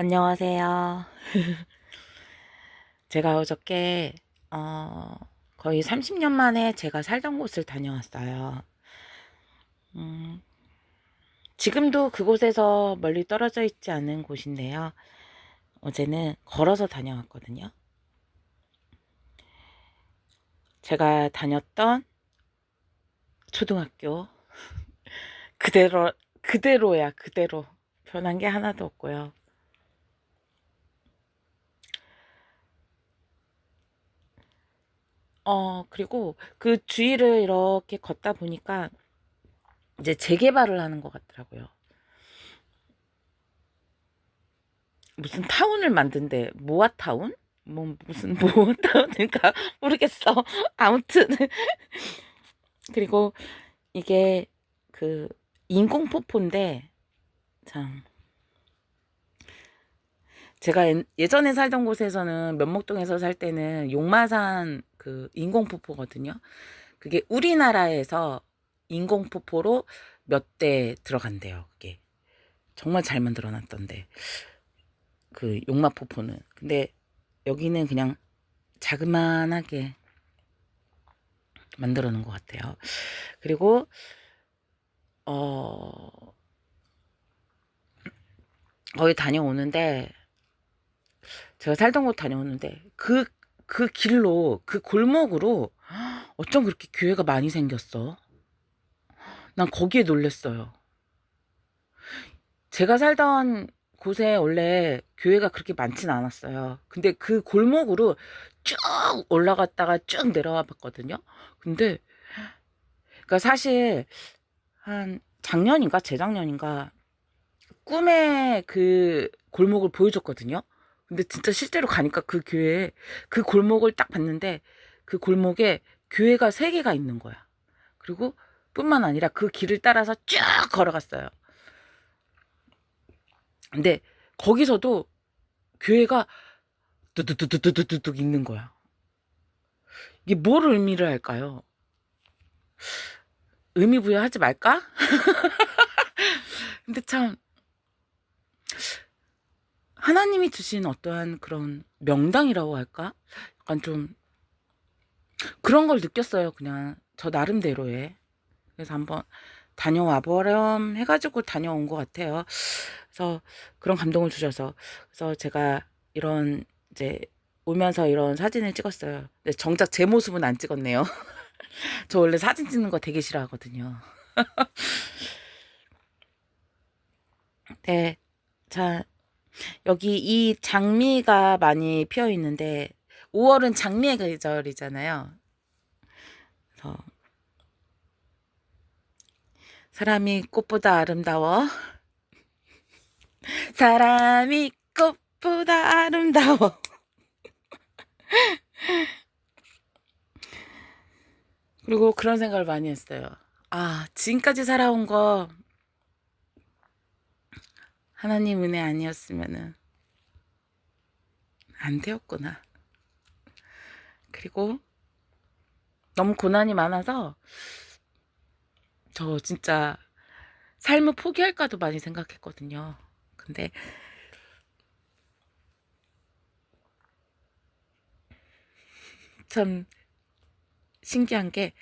안녕하세요. 제가 어저께 어, 거의 30년 만에 제가 살던 곳을 다녀왔어요. 음, 지금도 그곳에서 멀리 떨어져 있지 않은 곳인데요. 어제는 걸어서 다녀왔거든요. 제가 다녔던 초등학교 그대로 그대로야 그대로 변한 게 하나도 없고요. 어, 그리고 그 주위를 이렇게 걷다 보니까 이제 재개발을 하는 것 같더라고요. 무슨 타운을 만든대. 모아타운? 뭐, 무슨 모아타운인가? 모르겠어. 아무튼. 그리고 이게 그 인공폭포인데, 참. 제가 예- 예전에 살던 곳에서는 면목동에서 살 때는 용마산 그 인공폭포거든요. 그게 우리나라에서 인공폭포로 몇 대 들어간대요. 그게 정말 잘 만들어 놨던데 그 용마폭포는 근데 여기는 그냥 자그만하게 만들어 놓은 것 같아요. 그리고 어 거기 다녀오는데 제가 살던 곳 다녀오는데 그, 그 길로, 그 골목으로 어쩜 그렇게 교회가 많이 생겼어? 난 거기에 놀랬어요. 제가 살던 곳에 원래 교회가 그렇게 많진 않았어요. 근데 그 골목으로 쭉 올라갔다가 쭉 내려와 봤거든요. 근데, 그니까 사실, 한 작년인가 재작년인가 꿈에 그 골목을 보여줬거든요. 근데 진짜 실제로 가니까 그 교회에 그 골목을 딱 봤는데 그 골목에 교회가 세 개가 있는 거야. 그리고 뿐만 아니라 그 길을 따라서 쭉 걸어갔어요. 근데 거기서도 교회가 뚜뚜뚜뚜뚜뚜뚝 있는 거야. 이게 뭘 의미를 할까요? 의미 부여하지 말까? 근데 참 하나님이 주신 어떠한 그런 명당이라고 할까? 약간 좀 그런 걸 느꼈어요. 그냥 저 나름대로의. 그래서 한번 다녀와 보렴 해가지고 다녀온 것 같아요. 그래서 그런 감동을 주셔서 그래서 제가 이런 이제 오면서 이런 사진을 찍었어요. 근데 정작 제 모습은 안 찍었네요. 저 원래 사진 찍는 거 되게 싫어하거든요. 네. 자, 여기 이 장미가 많이 피어 있는데 5월은 장미의 계절이잖아요. 그래서 사람이 꽃보다 아름다워. 사람이 꽃보다 아름다워. 그리고 그런 생각을 많이 했어요. 아, 지금까지 살아온 거 하나님 은혜 아니었으면은 안 되었구나. 그리고 너무 고난이 많아서 저 진짜 삶을 포기할까도 많이 생각했거든요. 근데 참 신기한 게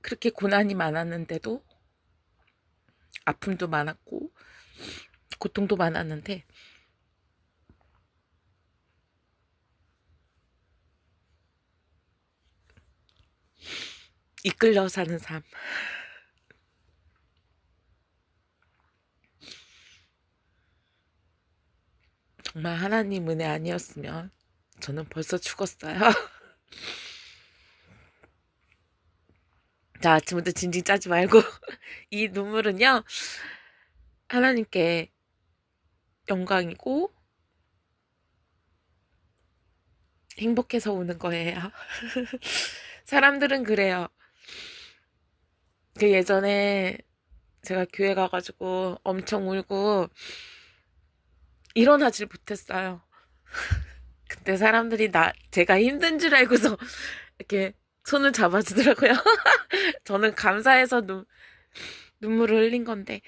그렇게 고난이 많았는데도 아픔도 많았고 고통도 많았는데 이끌려 사는 삶. 정말 하나님 은혜 아니었으면 저는 벌써 죽었어요. 자, 아침부터 진진 짜지 말고 이 눈물은요. 하나님께 영광이고 행복해서 우는 거예요. 사람들은 그래요. 그 예전에 제가 교회 가가지고 엄청 울고 일어나질 못했어요. 근데 사람들이 나 제가 힘든 줄 알고서 이렇게 손을 잡아주더라고요. 저는 감사해서 눈, 눈물을 흘린 건데,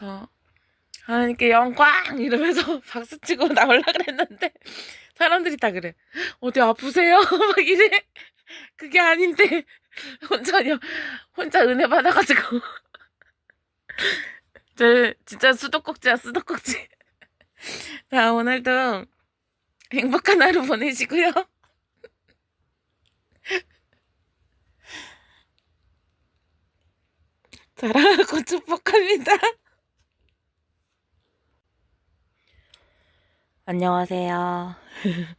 어, 하나님께 영광 이러면서 박수 치고 나올라 그랬는데 사람들이 다 그래. 어디 아프세요? 막 이래. 그게 아닌데 혼자 여- 혼자 은혜 받아가지고 저 진짜 수도꼭지야 수도꼭지. 자 오늘도 행복한 하루 보내시고요. 사랑하고 축복합니다. 안녕하세요.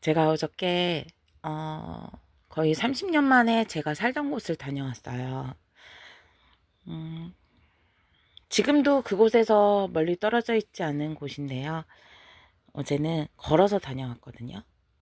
제가 어저께 어, 거의 30년 만에 제가 살던 곳을 다녀왔어요. 음, 지금도 그곳에서 멀리 떨어져 있지 않은 곳인데요. 어제는 걸어서 다녀왔거든요.